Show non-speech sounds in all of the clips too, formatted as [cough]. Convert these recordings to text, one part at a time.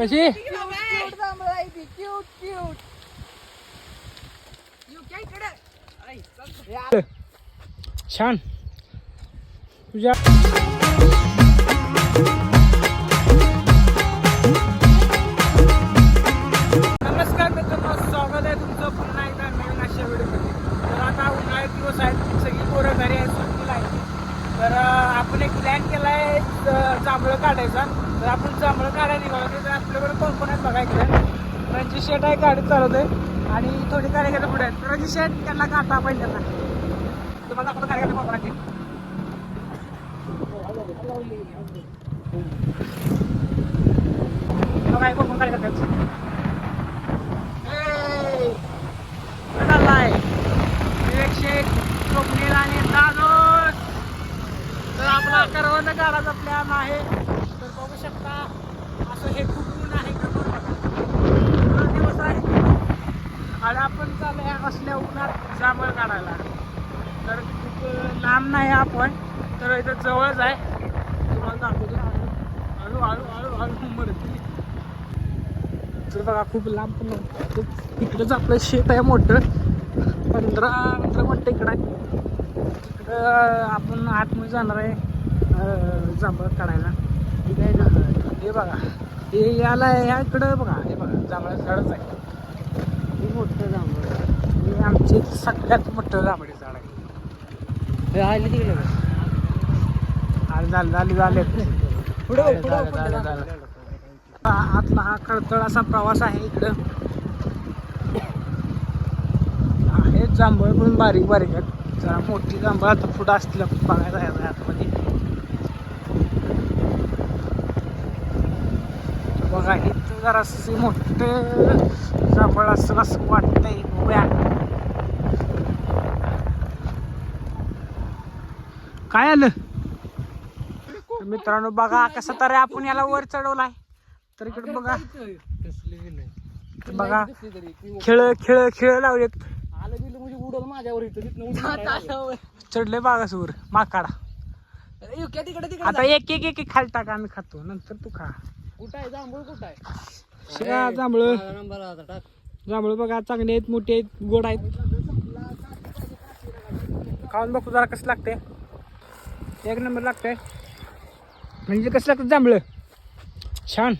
कशी? छान. तुझ्या नमस्कार मित्रांनो स्वागत आहे तुमचं पुन्हा एकदा नवीन अशा व्हिडिओमध्ये. तर आता उन्हाळ्यात दिवस आहेत सगळी पोरं घरी आहेत सुट्टीला आहेत. तर आपण एक प्लॅन केला आहे अं, जांभळं काढायचा. तर आपण जांभळं काढायला निघालो. तर आपल्याकडे कोण कोण आहेत बघायचं रणजित शेट आहे गाडी आहे आणि थोडी कार्यक्रम पुढे आहेत. रणजित शेट त्यांना काढता पाहिजे त्यांना तुम्हाला आपण कार्यक्रम बघा बघा कोण कोण कार्यकर्ते आपला करवंद प्लॅन आहे? तर बघू शकता असं हे खूप ऊन आहे दोन दिवस आहे. आणि आपण चालूया असल्या उन्हात जांभळ काढायला. तर खूप लांब नाही आपण तर इथं जवळच आहे. तुम्हाला दाखवतो. हळू हळू हळू हळू मरती. तर बघा खूप लांब पण नव्हतं. खूप इकडंच आपलं शेत आहे मोठं. पंधरा पंधरा मिनटं इकडं आहे. तिकडं आपण आतमध्ये जाणार आहे. जांभळ काढायला. ठीक आहे ना? हे बघा. हे याला ह्या इकडं बघा. हे बघा जांभळाचं झाडच आहे. हे मोठं जांभळ. हे आमचे सगळ्यात मोठं जांभळे झाड आहे. आले तिकडे झालं झालं झाले. झाले पुढं. हा- आतला हा खडतळ असा प्रवास आहे इकडं. आहे जांभळ पण बारीक बारीक आहेत. जरा मोठी जांभळ आता पुढं असतील बघायला आतमध्ये. बघा इथं जरा मोठं जांभळ असं असं वाटतंय. उभ्या. काय आलं? तर मित्रांनो बघा कसं तर आपण याला वर चढवलाय. तर इकडे बघा. बघा खेळ खेळ खेळ लावलेत. आलं बिलं म्हणजे उडल माझ्यावर इथं तिथनं उडी मारायला. चढले माकाडा. युक्या तिकडे तिकडे आता एक एक एक एक खाली टाका आम्ही खातो. नंतर तू खा. कुठं आहे? जांभूळ कुठं आहे? शिरा जांभळ. माझा नंबर आता टाक. जांभळ बघा चांगले आहेत मोठे आहेत गोड आहेत. खाऊन बघतो जरा कसं लागते एक नंबर लागतंय. म्हणजे कसं लागतं जांभळ? छान.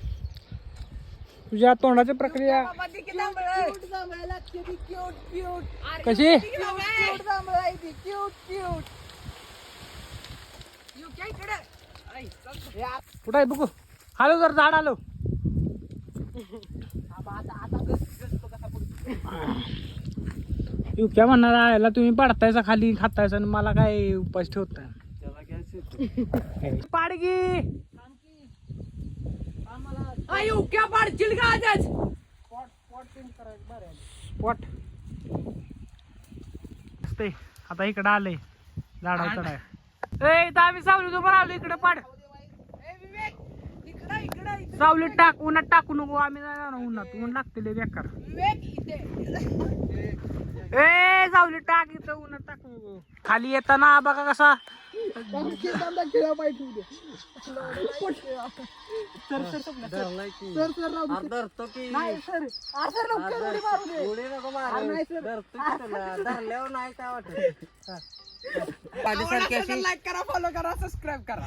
तुझ्या तोंडाची प्रक्रिया कशी? कुठं आहे? बघू. हॅलो जर झाड आलो. येऊ [laughs] क्या म्हणणार याला तुम्ही पाडतायचा खाली खातायचा आणि मला काय उपास ठेवत पाडगी! युक्या पाडशील का आजच? स्पॉट आता इकडं आलंय. झाडावर चढाय ए इथं आम्ही उभं राहिलो इकडे पाड. इकडं इकडं सावलीत टाक उन्हात टाकू नको आम्ही नाही जाणार उन्हात. ऊन लागते लय बेकार. ए सावली टाक इथं उन्हात टाकू नको. खाली येताना बघा कसा. लाईक करा फॉलो करा सबस्क्राईब करा.